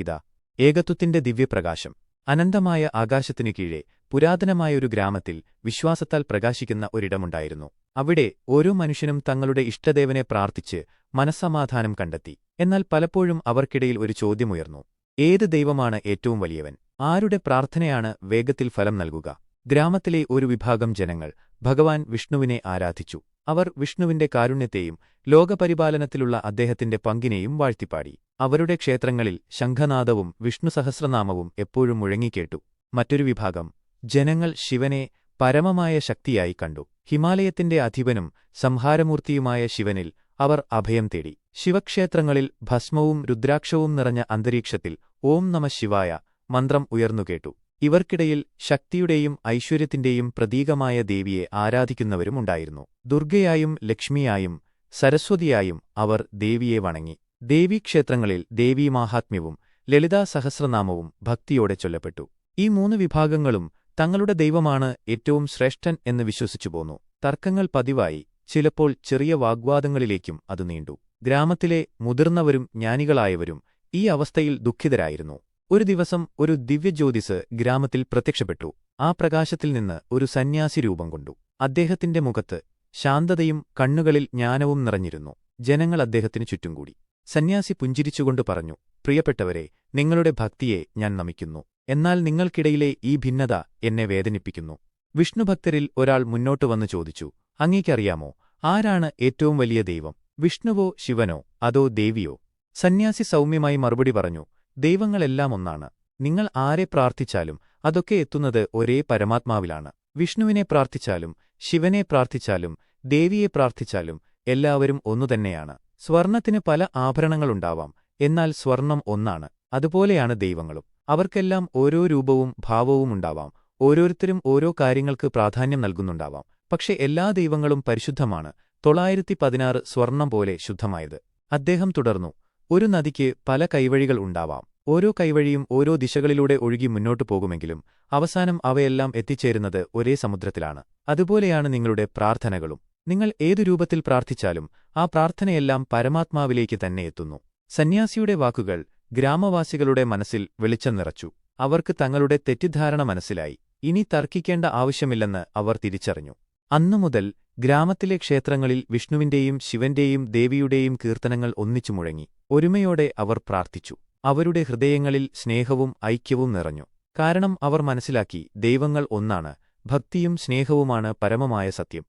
ഇതാ ഏകത്വത്തിന്റെ ദിവ്യപ്രകാശം. അനന്തമായ ആകാശത്തിനു കീഴെ പുരാതനമായ ഒരു ഗ്രാമത്തിൽ വിശ്വാസത്താൽ പ്രകാശിക്കുന്ന ഒരിടമുണ്ടായിരുന്നു. അവിടെ ഓരോ മനുഷ്യനും തങ്ങളുടെ ഇഷ്ടദേവനെ പ്രാർത്ഥിച്ച് മനസ്സമാധാനം കണ്ടെത്തി. എന്നാൽ പലപ്പോഴും അവർക്കിടയിൽ ഒരു ചോദ്യമുയർന്നു. ഏത് ദൈവമാണ് ഏറ്റവും വലിയവൻ? ആരുടെ പ്രാർത്ഥനയാണ് വേഗത്തിൽ ഫലം നൽകുക? ഗ്രാമത്തിലെ ഒരു വിഭാഗം ജനങ്ങൾ ഭഗവാൻ വിഷ്ണുവിനെ ആരാധിച്ചു. അവർ വിഷ്ണുവിന്റെ കാരുണ്യത്തെയും ലോകപരിപാലനത്തിലുള്ള അദ്ദേഹത്തിന്റെ പങ്കിനെയും വാഴ്ത്തിപ്പാടി. അവരുടെ ക്ഷേത്രങ്ങളിൽ ശംഖനാദവും വിഷ്ണു സഹസ്രനാമവും എപ്പോഴും മുഴങ്ങിക്കേട്ടു. മറ്റൊരു വിഭാഗം ജനങ്ങൾ ശിവനെ പരമമായ ശക്തിയായി കണ്ടു. ഹിമാലയത്തിന്റെ അധിപനും സംഹാരമൂർത്തിയുമായ ശിവനിൽ അവർ അഭയം തേടി. ശിവക്ഷേത്രങ്ങളിൽ ഭസ്മവും രുദ്രാക്ഷവും നിറഞ്ഞ അന്തരീക്ഷത്തിൽ ഓം നമ ശിവായ മന്ത്രം ഉയർന്നുകേട്ടു. ഇവർക്കിടയിൽ ശക്തിയുടെയും ഐശ്വര്യത്തിന്റെയും പ്രതീകമായ ദേവിയെ ആരാധിക്കുന്നവരുമുണ്ടായിരുന്നു ദുർഗയായും ലക്ഷ്മിയായും സരസ്വതിയായും അവർ ദേവിയെ വണങ്ങി. ദേവീക്ഷേത്രങ്ങളിൽ ദേവീമാഹാത്മ്യവും ലളിതാ സഹസ്രനാമവും ഭക്തിയോടെ ചൊല്ലപ്പെട്ടു. ഈ മൂന്ന് വിഭാഗങ്ങളും തങ്ങളുടെ ദൈവമാണ് ഏറ്റവും ശ്രേഷ്ഠൻ എന്ന് വിശ്വസിച്ചുപോന്നു തർക്കങ്ങൾ പതിവായി ചിലപ്പോൾ ചെറിയ വാഗ്വാദങ്ങളിലേക്കും അത് നീണ്ടു. ഗ്രാമത്തിലെ മുതിർന്നവരും ജ്ഞാനികളായവരും ഈ അവസ്ഥയിൽ ദുഃഖിതരായിരുന്നു. ഒരു ദിവസം ഒരു ദിവ്യജ്യോതിസ് ഗ്രാമത്തിൽ പ്രത്യക്ഷപ്പെട്ടു. ആ പ്രകാശത്തിൽ നിന്ന് ഒരു സന്യാസി രൂപം കൊണ്ടു. അദ്ദേഹത്തിന്റെ മുഖത്ത് ശാന്തതയും കണ്ണുകളിൽ ജ്ഞാനവും നിറഞ്ഞിരുന്നു. ജനങ്ങൾ അദ്ദേഹത്തിന് ചുറ്റും കൂടി. സന്യാസി പുഞ്ചിരിച്ചുകൊണ്ട് പറഞ്ഞു പ്രിയപ്പെട്ടവരെ നിങ്ങളുടെ ഭക്തിയെ ഞാൻ നമിക്കുന്നു. എന്നാൽ നിങ്ങൾക്കിടയിലെ ഈ ഭിന്നത എന്നെ വേദനിപ്പിക്കുന്നു. വിഷ്ണുഭക്തരിൽ ഒരാൾ മുന്നോട്ടു വന്ന് ചോദിച്ചു അങ്ങേക്കറിയാമോ ആരാണ് ഏറ്റവും വലിയ ദൈവം? വിഷ്ണുവോ ശിവനോ? അതോ ദേവിയോ? സന്യാസി സൗമ്യമായി മറുപടി പറഞ്ഞു ദൈവങ്ങളെല്ലാം ഒന്നാണ്. നിങ്ങൾ ആരെ പ്രാർത്ഥിച്ചാലും അതൊക്കെ എത്തുന്നത് ഒരേ പരമാത്മാവിലാണ്. വിഷ്ണുവിനെ പ്രാർത്ഥിച്ചാലും ശിവനെ പ്രാർത്ഥിച്ചാലും ദേവിയെ പ്രാർത്ഥിച്ചാലും എല്ലാവരും ഒന്നുതന്നെയാണ് സ്വർണത്തിന് പല ആഭരണങ്ങളുണ്ടാവാം എന്നാൽ സ്വർണം ഒന്നാണ്. അതുപോലെയാണ് ദൈവങ്ങളും. അവർക്കെല്ലാം ഓരോ രൂപവും ഭാവവും ഉണ്ടാവാം. ഓരോരുത്തരും ഓരോ കാര്യങ്ങൾക്ക് പ്രാധാന്യം നൽകുന്നുണ്ടാവാം. പക്ഷെ എല്ലാ ദൈവങ്ങളും പരിശുദ്ധമാണ്. തൊള്ളായിരത്തി പതിനാറ് സ്വർണം പോലെ ശുദ്ധമായത്. അദ്ദേഹം തുടർന്നു ഒരു നദിക്ക് പല കൈവഴികൾ ഉണ്ടാവാം. ഓരോ കൈവഴിയും ഓരോ ദിശകളിലൂടെ ഒഴുകി മുന്നോട്ടു പോകുമെങ്കിലും അവസാനം അവയെല്ലാം എത്തിച്ചേരുന്നത് ഒരേ സമുദ്രത്തിലാണ്. അതുപോലെയാണ് നിങ്ങളുടെ പ്രാർത്ഥനകളും. നിങ്ങൾ ഏതു രൂപത്തിൽ പ്രാർത്ഥിച്ചാലും ആ പ്രാർത്ഥനയെല്ലാം പരമാത്മാവിലേക്ക് തന്നെ എത്തുന്നു. സന്യാസിയുടെ വാക്കുകൾ ഗ്രാമവാസികളുടെ മനസ്സിൽ വെളിച്ചം നിറച്ചു. അവർക്ക് തങ്ങളുടെ തെറ്റിദ്ധാരണ മനസ്സിലായി. ഇനി തർക്കിക്കേണ്ട ആവശ്യമില്ലെന്ന് അവർ തിരിച്ചറിഞ്ഞു. അന്നുമുതൽ ഗ്രാമത്തിലെ ക്ഷേത്രങ്ങളിൽ വിഷ്ണുവിന്റെയും ശിവന്റെയും ദേവിയുടെയും കീർത്തനങ്ങൾ ഒന്നിച്ചു മുഴങ്ങി. ഒരുമയോടെ അവർ പ്രാർത്ഥിച്ചു. അവരുടെ ഹൃദയങ്ങളിൽ സ്നേഹവും ഐക്യവും നിറഞ്ഞു. കാരണം അവർ മനസ്സിലാക്കി ദൈവങ്ങൾ ഒന്നാണ് ഭക്തിയും സ്നേഹവുമാണ് പരമമായ സത്യം.